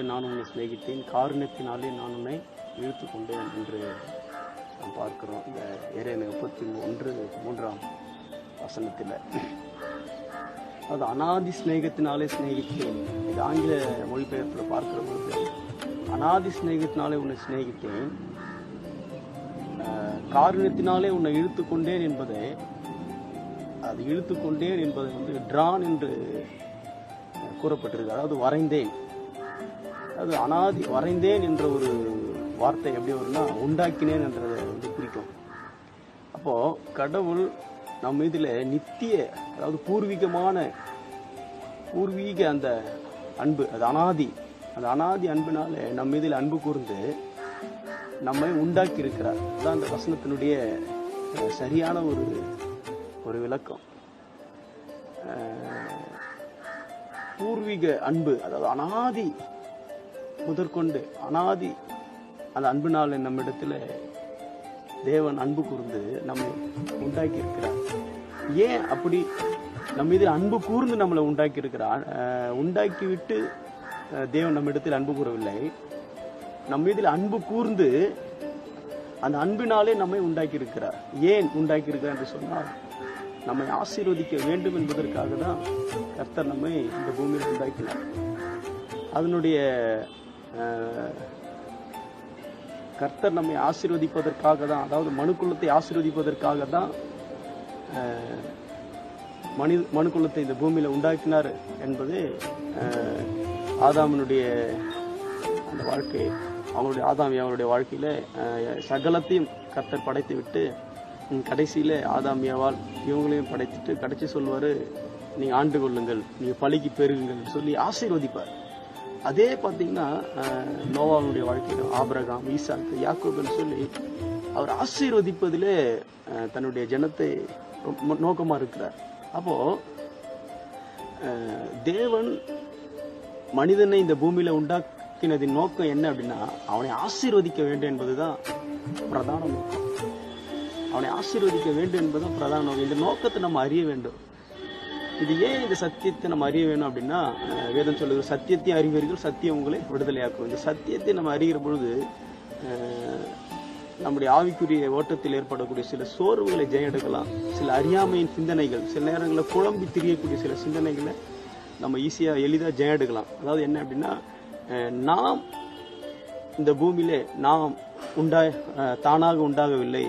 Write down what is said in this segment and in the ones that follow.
நான் உன்னை சிநேகித்தேன். காரணத்தினாலே நான் உன்னை இழுத்து கொண்டேன் என்று நாம் பார்க்கிறோம். இந்த ஏரியா முப்பத்தி ஒன்று மூன்றாம் வசனத்தில். அது அனாதி சிநேகத்தினாலே சிநேகித்தேன். இது ஆங்கில மொழிபெயர்ப்பில் பார்க்கிற பொழுது அனாதி சிநேகத்தினாலே உன்னை சிநேகித்தேன். காரணத்தினாலே உன்னை இழுத்து கொண்டேன் என்பதை அது இழுத்து கொண்டேன் என்பதை வந்து ட்ரான் என்று கூறப்பட்டிருக்கு. அதாவது வரைந்தேன். அது அனாதி வரைந்தேன் என்ற ஒரு வார்த்தை எப்படி வரும்னா உண்டாக்கினேன் என்றதை வந்து குறிக்கும். அப்போ கடவுள் நம்ம இதில் நித்திய அதாவது பூர்வீகமான பூர்வீக அந்த அன்பு அது அனாதி. அந்த அனாதி அன்புனால நம்ம இதில் அன்பு கூர்ந்து நம்மை உண்டாக்கி இருக்கிறார் அதுதான் அந்த வசனத்தினுடைய சரியான ஒரு ஒரு விளக்கம். பூர்வீக அன்பு அதாவது அனாதி முதற்கொண்டு அனாதி அந்த அன்பினால நம்மிடத்துல தேவன் அன்பு கூர்ந்து நம்மை உண்டாக்கி இருக்கிறார் ஏன் அப்படி நம்ம இதில் அன்பு கூர்ந்து நம்மளை உண்டாக்கி இருக்கிறார் உண்டாக்கி விட்டு தேவன் நம்ம இடத்தில் அன்பு கூறவில்லை. நம்ம இதில் அன்பு கூர்ந்து அந்த அன்பினாலே நம்மை உண்டாக்கி இருக்கிறார் ஏன் உண்டாக்கி இருக்கிறார் என்று சொன்னால் நம்மை ஆசீர்வதிக்க வேண்டும் என்பதற்காக தான் கர்த்தர் நம்மை இந்த பூமியில் உண்டாக்கினார். அதனுடைய கர்த்தர் நம்மை ஆசீர்வதிப்பதற்காக தான் அதாவது மனுக்குலத்தை ஆசீர்வதிப்பதற்காக தான் மனித மனி மனுக்குலத்தை இந்த பூமியில் உண்டாக்கினார் என்பது ஆதாமனுடைய அந்த வாழ்க்கை அவங்களுடைய ஆதாம் அவருடைய வாழ்க்கையில் சகலத்தையும் கர்த்தர் படைத்து விட்டு கடைசியில் ஆதாமியாவால் இவங்களையும் படைத்துட்டு கடைசி சொல்வார் நீங்கள் ஆண்டு கொள்ளுங்கள் நீங்கள் பழிக்கு பெருகுங்கள் சொல்லி ஆசீர்வதிப்பார். அதே பார்த்தீங்கன்னா நோவாவுடைய வாழ்க்கையில் ஆபிரகாம் ஈசாக்கு யாக்கோபுன்னு சொல்லி அவர் ஆசீர்வதிப்பதிலே தன்னுடைய ஜனத்தை நோக்கமாக இருக்கிறார். அப்போது தேவன் மனிதனை இந்த பூமியில் உண்டாக்கினதின் நோக்கம் என்ன அப்படின்னா அவனை ஆசீர்வதிக்க வேண்டும் என்பதுதான் பிரதான நோக்கம். அவனை ஆசீர்வதிக்க வேண்டும் என்பதுதான் பிரதான நோக்கம். இந்த நோக்கத்தை நம்ம அறிய வேண்டும். இது ஏன் இந்த சத்தியத்தை நம்ம அறிய வேணும் அப்படின்னா வேதம் சொல்லுது சத்தியத்தையும் அறிவீர்கள் சத்தியம் உங்களை விடுதலையாக்கும். இந்த சத்தியத்தை நம்ம அறிகிற பொழுது நம்முடைய ஆவிக்குரிய ஓட்டத்தில் ஏற்படக்கூடிய சில சோர்வுகளை ஜெயம் எடுக்கலாம். சில அறியாமையின் சிந்தனைகள் சில நேரங்களில் குழம்பி திரியக்கூடிய சில சிந்தனைகளை நம்ம ஈஸியாக எளிதாக ஜெயம் எடுக்கலாம். அதாவது என்ன அப்படின்னா நாம் இந்த பூமியிலே நாம் உண்டா தானாக உண்டாகவில்லை.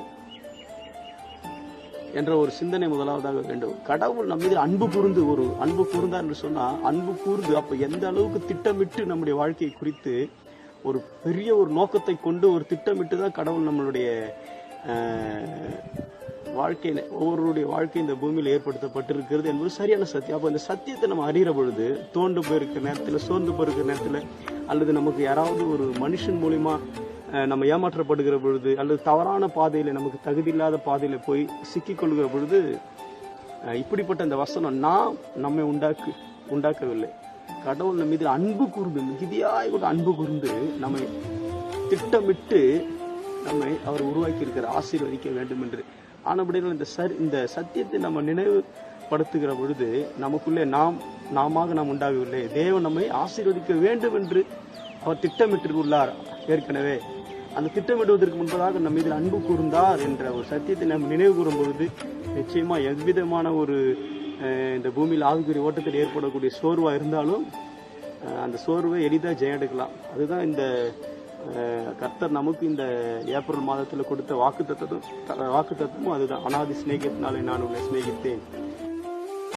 என்ற ஒரு சிந்தனை முதலாவதாக வேண்டும். கடவுள் நம்ம மீது அன்பு கூர்ந்து ஒரு அன்பு கூர்ந்தார் என்று சொன்னா அன்பு கூர்ந்து அப்ப எந்த அளவுக்கு திட்டமிட்டு நம்முடைய வாழ்க்கையை குறித்து ஒரு பெரிய ஒரு நோக்கத்தை கொண்டு ஒரு திட்டமிட்டு தான் கடவுள் நம்மளுடைய வாழ்க்கையில் வாழ்க்கையில ஒவ்வொருடைய வாழ்க்கை இந்த பூமியில் ஏற்படுத்தப்பட்டிருக்கிறது என்பது சரியான சத்தியம். அப்போ இந்த சத்தியத்தை நம்ம அறிகிற பொழுது தோண்டு போயிருக்கிற நேரத்தில் சோர்ந்து போயிருக்கிற நேரத்தில் அல்லது நமக்கு யாராவது ஒரு மனுஷன் மூலிமா நம்ம ஏமாற்றப்படுகிற பொழுது அல்லது தவறான பாதையில் நமக்கு தகுதி இல்லாத பாதையில் போய் சிக்கிக் கொள்கிற பொழுது இப்படிப்பட்ட இந்த வசனம் நாம் நம்மை உண்டாக்கு உண்டாக்கவில்லை. கடவுள் நம்ம மீது அன்பு கூர்ந்து மிகுதியாய் கூட அன்பு கூர்ந்து நம்மை திட்டமிட்டு நம்மை அவர் உருவாக்கி இருக்கிற ஆசீர்வதிக்க வேண்டும் என்று ஆனபடியால் இந்த சரி இந்த சத்தியத்தை நம்ம நினைவுபடுத்துகிற பொழுது நமக்குள்ளே நாம் நாம நாம் உண்டாகவில்லை. தேவன் நம்மை ஆசீர்வதிக்க வேண்டும் என்று அவர் உள்ளார் ஏற்கனவே அந்த திட்டமிடுவதற்கு முன்பதாக நம்ம இதில் அன்பு கூர்ந்தார் என்ற ஒரு சத்தியத்தை நம்ம நினைவு கூறும் பொழுது நிச்சயமா எவ்விதமான ஒரு இந்த பூமியில் ஆவிக்குறி ஓட்டத்தில் ஏற்படக்கூடிய சோர்வாக இருந்தாலும் அந்த சோர்வை எளிதாக ஜெயம் எடுக்கலாம். அதுதான் இந்த கர்த்தர் நமக்கு இந்த ஏப்ரல் மாதத்தில் கொடுத்த வாக்கு தத்துவம் வாக்கு தத்துவமும் அதுதான். அனாதி சிநேகத்தினாலே நான் உங்களை சிநேகித்தேன்.